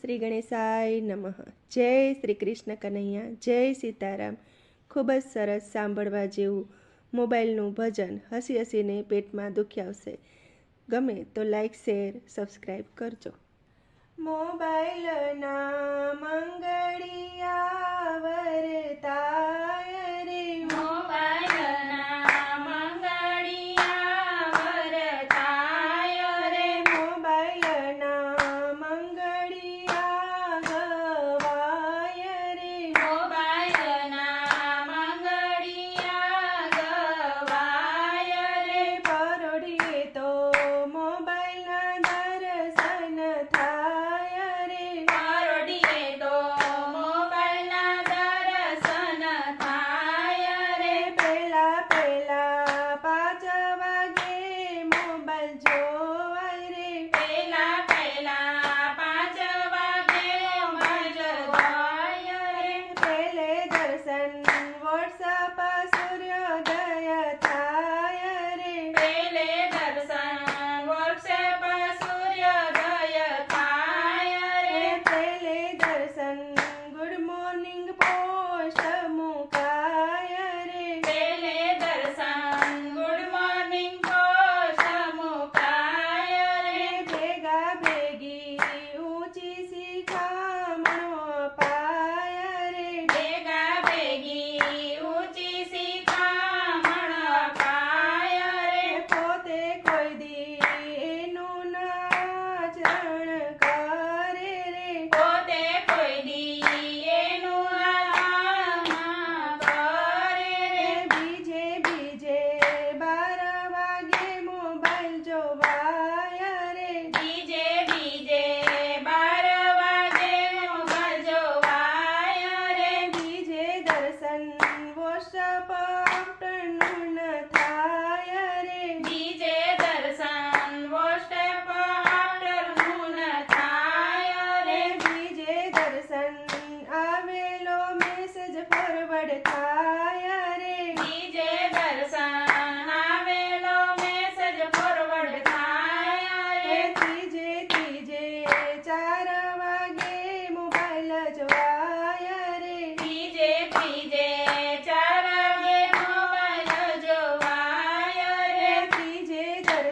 શ્રી ગણેશાય નમઃ. જય શ્રી કૃષ્ણ કનૈયા, જય સીતારામ. ખૂબ જ સરસ સાંભળવા જેવું મોબાઈલનું ભજન હસી હસીને પેટમાં દુખી આવશે ગમે તો લાઈક શેર સબસ્ક્રાઈબ કરજો. મોબાઈલના મંગળિયા વરતા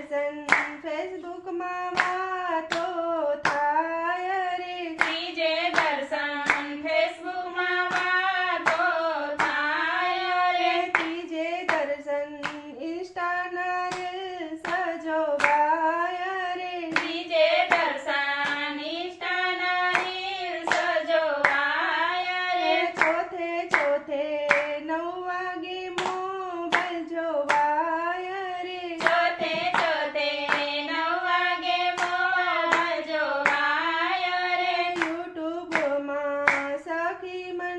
person, Facebook mama. Rocky Man.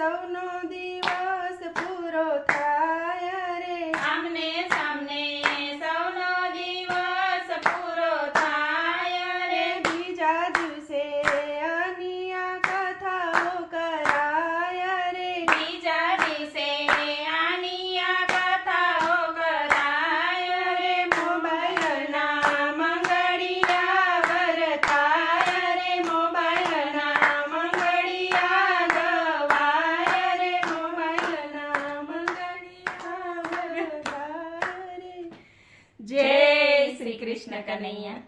sono diva se puro tra Shri Krishna Kanaiya.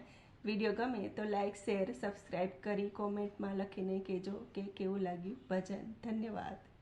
Video ગમે તો લાઈક શેર સબસ્ક્રાઈબ કરી કોમેન્ટમાં લખીને કહેજો કે કેવું લાગ્યું. ભજન. ધન્યવાદ.